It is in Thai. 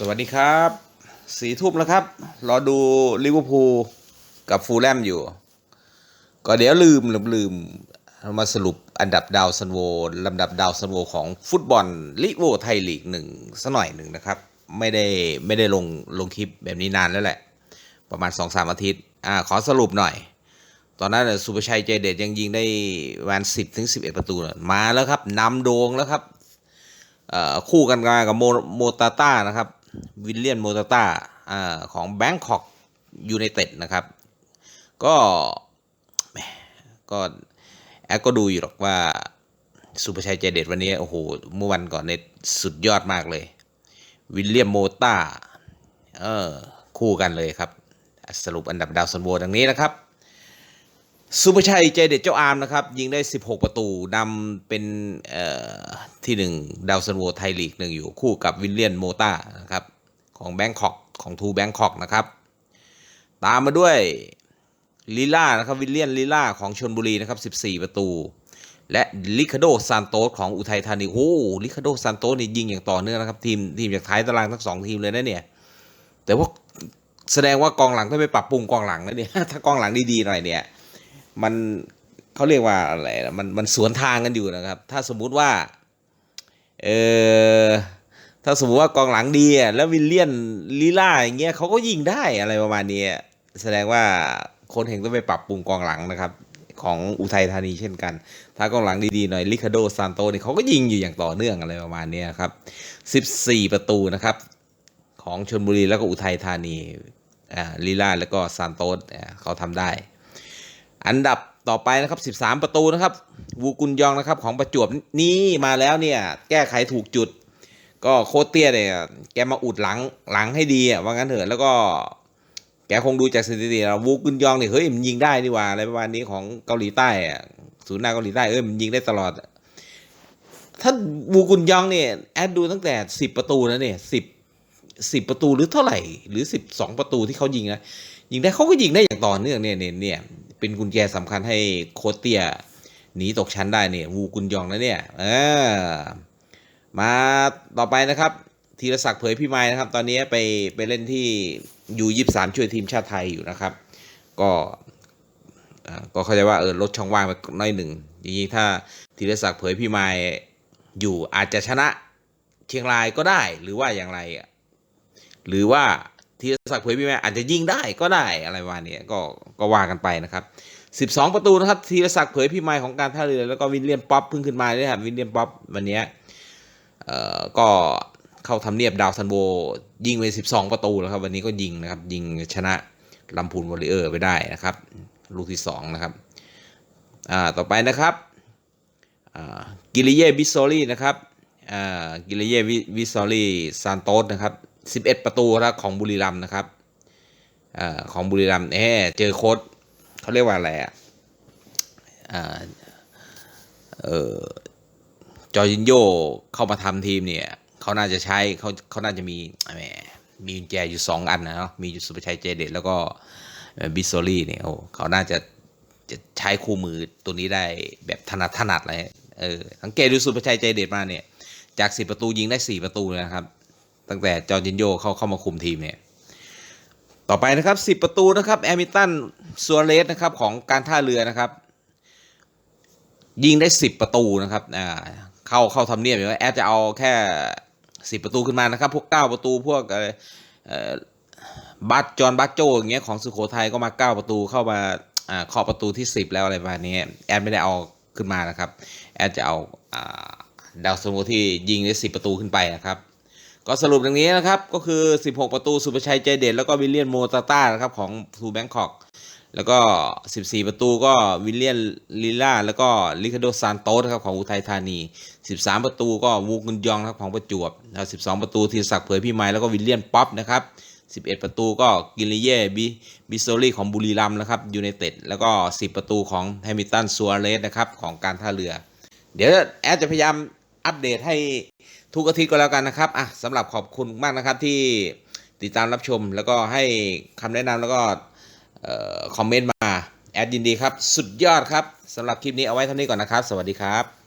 สวัสดีครับสีทุ่มแล้วครับ รอดูลิเวอร์พูลกับฟูลแลมอยู่ ก็เดี๋ยวลืมลืมลืมมาสรุปอันดับดาวซันโวลำดับดาวซันโวของฟุตบอลลิโวอร์ไทยลีกหนึ่งสักหน่อยหนึ่งนะครับ ไม่ได้ไม่ได้ลงลงคลิปแบบนี้นานแล้วแหละ ประมาณสองสามอาทิตย์อ่าขอสรุปหน่อย ตอนนั้นสุภชัยใจเด็ดยังยิงได้ประมาณสิบถึงสิบเอ็ดประตู มาแล้วครับนำโด่งแล้วครับคู่กันมากับโมโมตาต้านะครับ วิลเลียนโมตาต้าอ่าของแบงคอกยูไนเต็ดนะครับ ก็แหมก็แอดก็ดูอยู่หรอกว่าสุภชัยใจเด็ดวันนี้ โอ้โห เมื่อวันก่อนเนี่ยสุดยอดมากเลย วิลเลียมโมตาเออคู่กันเลยครับ สรุปอันดับดาวซันโวดังนี้นะครับสุภชัยใจเด็ดเจ้าอาร์มนะครับ ยิงได้ 16 ประตูนำเป็นเอ่อที่หนึ่งดาวซันโวไทยลีกหนึ่งอยู่คู่กับวิลเลียนโมตานะครับ ของแบงคอกของทูแบงคอกนะครับ ตามมาด้วยลีล่านะครับวิลเลียนลีล่าของชนบุรีนะครับ 14 ประตู และลิคาโดซานโตสของอุทัยธานีโอ้ลิคาโดซานโตสนี่ยิงอย่างต่อเนื่องนะครับ ทีมทีมจากท้ายตารางทั้งสองทีมเลยนะเนี่ย แต่ว่าแสดงว่ากองหลังต้องไปปรับปรุงกองหลังนะเนี่ยถ้ากองหลังดีๆหน่อยเนี่ย มันเขาเรียกว่าอะไรมันมันสวนทางกันอยู่นะครับ ถ้าสมมุติว่า เออ ถ้าสมมติว่ากองหลังดีอะแล้ววิลเลียนลีล่าอย่างเงี้ยเขาก็ยิงได้อะไรประมาณนี้แสดงว่าโคนเฮงต้องไปปรับปรุงกองหลังนะครับ ของอุทัยธานีเช่นกัน ถ้ากองหลังดีๆหน่อยลิคาโดซานโตนี่เขาก็ยิงอยู่อย่างต่อเนื่องอะไรประมาณนี้ครับ 14 ประตูนะครับ ของชนบุรีแล้วก็อุทัยธานีลีล่าแล้วก็ซานโตสอ่เขาทำได้ อันดับต่อไปนะครับ 13 ประตูนะครับ วูกุนยองนะครับของประจวบนี่มาแล้วเนี่ยแก้ไขถูกจุด ก็โคตเตี้ยเนี่ยแกมาอุดหลังหลังให้ดีอะว่างั้นเถอะแล้วก็แกคงดูจากสถิติแล้ววูกุนยองเนี่ยเฮ้ยมันยิงได้นี่ว่าอะไรประมาณนี้ของเกาหลีใต้อะศูนย์หน้าเกาหลีใต้เอ้ยมันยิงได้ตลอด ถ้าวูกุนยองเนี่ยแอดดูตั้งแต่10ประตูนะเนี่ยสิบสิบประตูหรือเท่าไหร่ หรือ12ประตูที่เขายิงนะยิงได้เขาก็ยิงได้อย่างต่อเนื่องเนี่ยเนี่ยเนี่ยเป็นกุญแจสำคัญให้โคตเตียหนีตกชั้นได้เนี่ยวูกุนยองนะเนี่ยเออ มาต่อไปนะครับธีรศักดิ์เผยพี่ไม้นะครับ ตอนนี้ไปไปเล่นที่ยูยี่สามช่วยทีมชาติไทยอยู่นะครับ ก็ก็เข้าใจว่าเออลดช่องว่างไปน้อยหนึ่งจริงๆถ้าธีรศักดิ์เผยพี่ไม้อยู่อาจจะชนะเชียงรายก็ได้หรือว่าอย่างไรหรือว่าธีรศักดิ์เผยพี่แม่อาจจะยิงได้ก็ได้อะไรประมาณนี้ก็ก็ว่ากันไปนะครับ 12 ประตูนะครับธีรศักดิ์เผยพี่ไม้ของการท่าเรือแล้วก็วินเลียนป๊อปเพิ่งขึ้นมาเนี่ยครับวินเลียนป๊อปวันนี้ ก็เข้าทำเนียบดาวซันโบยิงไป 12 ประตูแล้วครับ วันนี้ก็ยิงนะครับ ยิงชนะลำพูนวอริเออร์ไปได้นะครับ ลูกที่ 2 นะครับต่อไปนะครับกิลิเย่บิสโซลี่นะครับกิลิเย่บิสโซลี่ซานโตสนะครับ 11 ประตูแล้วของบุรีรัมนะครับอของบุรีรัมเอเจอโค้ดเขาเรียกว่าอะไรอะอ่าเออ จอร์จินโยเข้ามาทำทีมเนี่ยเขาน่าจะใช้เขาเขาน่าจะมีแหมมีกุญแจอยู่สองอันนะเนาะมียูสุภชัยเจเดตแล้วก็บิสโซลี่เนี่ยโอ้เขาน่าจะจะใช้คู่มือตัวนี้ได้แบบถนัดถนัดเลยเออสังเกตดูสุภชัยใจเด็ดมาเนี่ย จากสิประตูยิงได้สี่ประตูนะครับ ตั้งแต่จอร์จินโยเข้าเข้ามาคุมทีมเนี่ย ต่อไปนะครับ10ประตูนะครับแอมิตันซัวเรสนะครับของการท่าเรือนะครับ ยิงได้10ประตูนะครับอ่า เข้าเข้าทำเนียบอยู่ว่าแอดจะเอาแค่10ประตูขึ้นมานะครับ พวก9ประตูพวกเอ่อบัตจอนบัตโจอย่างเงี้ยของสุโขทัยก็มา9ประตูเข้ามาอ่าขอบประตูที่10แล้วอะไรประมาณนี้แอดไม่ได้เอาขึ้นมานะครับ แอดจะเอาอ่าดาวซันโวที่ยิงได้10ประตูขึ้นไปนะครับก็สรุปอย่างนี้นะครับ ก็คือ 16 ประตูสุภชัยใจเด็ดแล้วก็วิลเลียนโมตาต้านะครับของทูแบงคอก แล้วก็ 14 ประตูก็วิลเลียนลิล่าแล้วก็ลิคาโดซานโตสครับของอุทัยธานี 13 ประตูก็วูกุนยองครับของประจวบแล้ว12 ประตูธีรศักดิ์เผยพี่ไม้แล้วก็วิลเลียนป๊อปนะครับ11 ประตูก็กิลิเย่บิบิโซลี่ของบุรีรัมย์นะครับยูไนเต็ดแล้วก็ 10 ประตูของแฮมิลตันซัวเรสนะครับของการท่าเรือ เดี๋ยวแอดจะพยายามอัปเดตให้ทุกอาทิตย์ก็แล้วกันนะครับอะสำหรับขอบคุณมากนะครับที่ติดตามรับชมแล้วก็ให้คำแนะนำแล้วก็ คอมเมนต์มา แอดยินดีครับ สุดยอดครับสำหรับคลิปนี้เอาไว้เท่านี้ก่อนนะครับ สวัสดีครับ